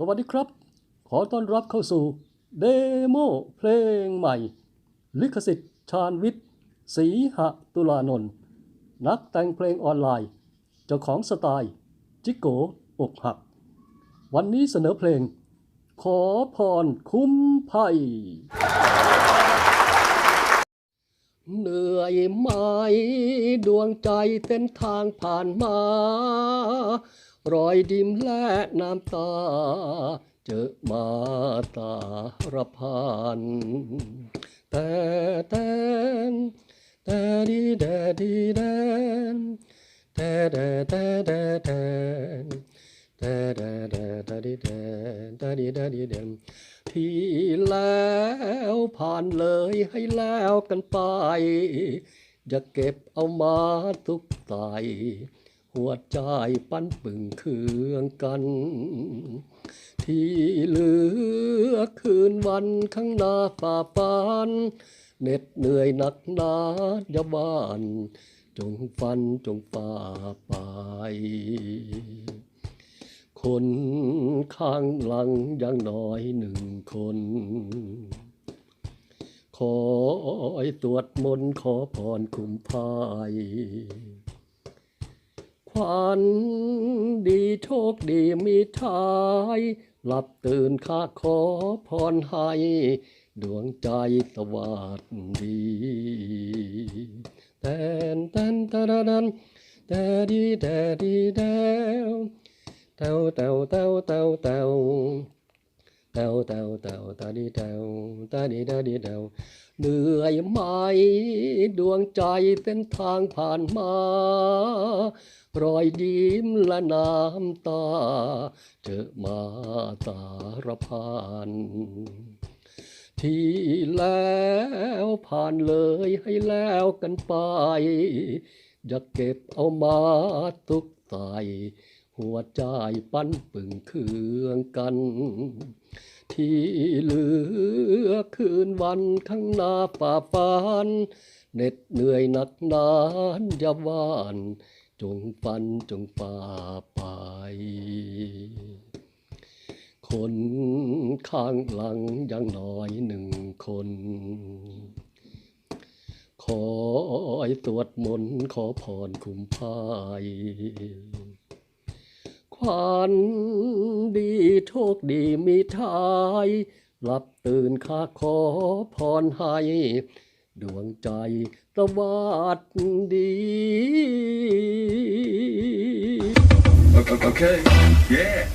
สวัสดีครับ ขอต้อนรับเข้าสู่เดโมเพลงใหม่ ลิขสิทธิ์ชาญวิทย์ศรีหะตุลานนท์นักแต่งเพลงออนไลน์ เจ้าของสไตล์ จิโกอกหัก วันนี้เสนอเพลง ขอพรคุ้มภัย เหนื่อยไหมดวงใจเส้นทางผ่านมา รอยดิมและน้ำตา เจอมาตาระพานแต่แต่แต่ดีแต่ดีแต่แต่แต่แต่แต่แต่แต่แต่แต่แต่ดีแต่แต่ดีแต่ดีแต่ที่แล้วผ่านเลยให้แล้วกันไปอย่าเก็บเอามาทุกไต หัวใจปั้นปึงเคืองกัน ที่เหลือคืนวันข้างหน้าฝ่าฟันเหน็ดเหนื่อยหนักหนาอย่าบ้าน จงฟันจงฝ่าไป คนข้างหลังย่างน้อยหนึ่งคนขอให้ตรวจมนขอพรคุ้มพาย ขวัน ดีโชคดีมีทาย หลับตื่นข้าขอพรให้ ดวงใจสวัสดีแตนแตนตะระดันแต่ดีแต่ดีแดวเต้าเต้าเต้าเต้าเตาเต้าเต้าเต้าตาดีเต้าตาดีตาดีเต้าเหนื่อยไหมดวงใจเส้นทางผ่านมารอยยิ้มและน้ำตา เจอมาตารพานที่แล้วผ่านเลยให้แล้วกันไป อย่าเก็บเอามาทุกไตหัวใจปั้นปึงเคืองกัน ที่เหลือคืนวันข้างหน้าฝ่าฟันเหน็ดเหนื่อยหนักนานอย่าหวาน จงฟันจงฝ่าไป คนข้างหลังย่างน้อยหนึ่งคน ขอให้สวดมนต์ขอพรคุ้มพาย พันดีโชคดีมีทายหลับตื่นข้าขอพรให้ ดวงใจตวัดดี Okay. Yeah.